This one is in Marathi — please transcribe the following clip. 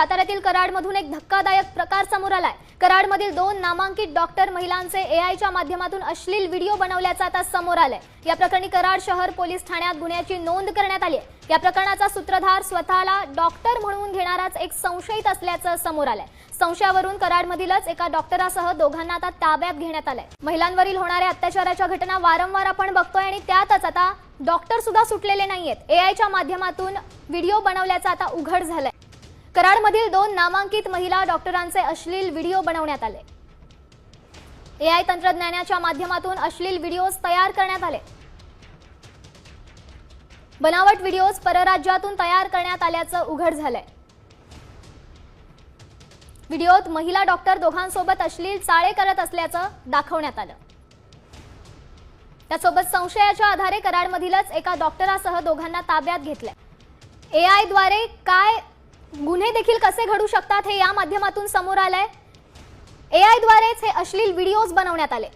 साताऱ्यातील कराडमधून एक धक्कादायक प्रकार समोर आलाय. कराडमधील दोन नामांकित डॉक्टर महिलांचे एआयच्या माध्यमातून अश्लील व्हिडिओ बनवल्याचा आता समोर आलाय. या प्रकरणी कराड शहर पोलीस ठाण्यात गुन्ह्याची नोंद करण्यात आली आहे. या प्रकरणाचा सूत्रधार स्वतःला डॉक्टर म्हणून घेणाराच एक संशयित असल्याचं समोर आलंय. संशयावरून कराडमधीलच एका डॉक्टरासह दोघांना आता ताब्यात घेण्यात आलंय. महिलांवरील होणाऱ्या अत्याचाराच्या घटना वारंवार आपण बघतोय आणि त्यातच आता डॉक्टर सुद्धा सुटलेले नाहीयेत. एआयच्या माध्यमातून व्हिडिओ बनवल्याचं आता उघड झालाय. कराडमधील दोन नामांकित महिला डॉक्टरांचे अश्लील व्हिडिओ बनवण्यात आले. एआय तंत्रज्ञानाच्या माध्यमातून अश्लील व्हिडिओज तयार करण्यात आले. बनावट व्हिडिओज परराज्यातून तयार करण्यात आल्याचं उघड झालंय. व्हिडिओत महिला डॉक्टर दोघांसोबत अश्लील चाळे करत असल्याचं दाखवण्यात आलं. त्यासोबत संशयाच्या आधारे कराडमधीलच एका डॉक्टरासह दोघांना ताब्यात घेतलंय. एआयद्वारे काय गुन्हे देखील कसे घडू शकतात हे या माध्यमातून समोर आलंय. एआयद्वारेच हे अश्लील व्हिडिओज बनवण्यात आले.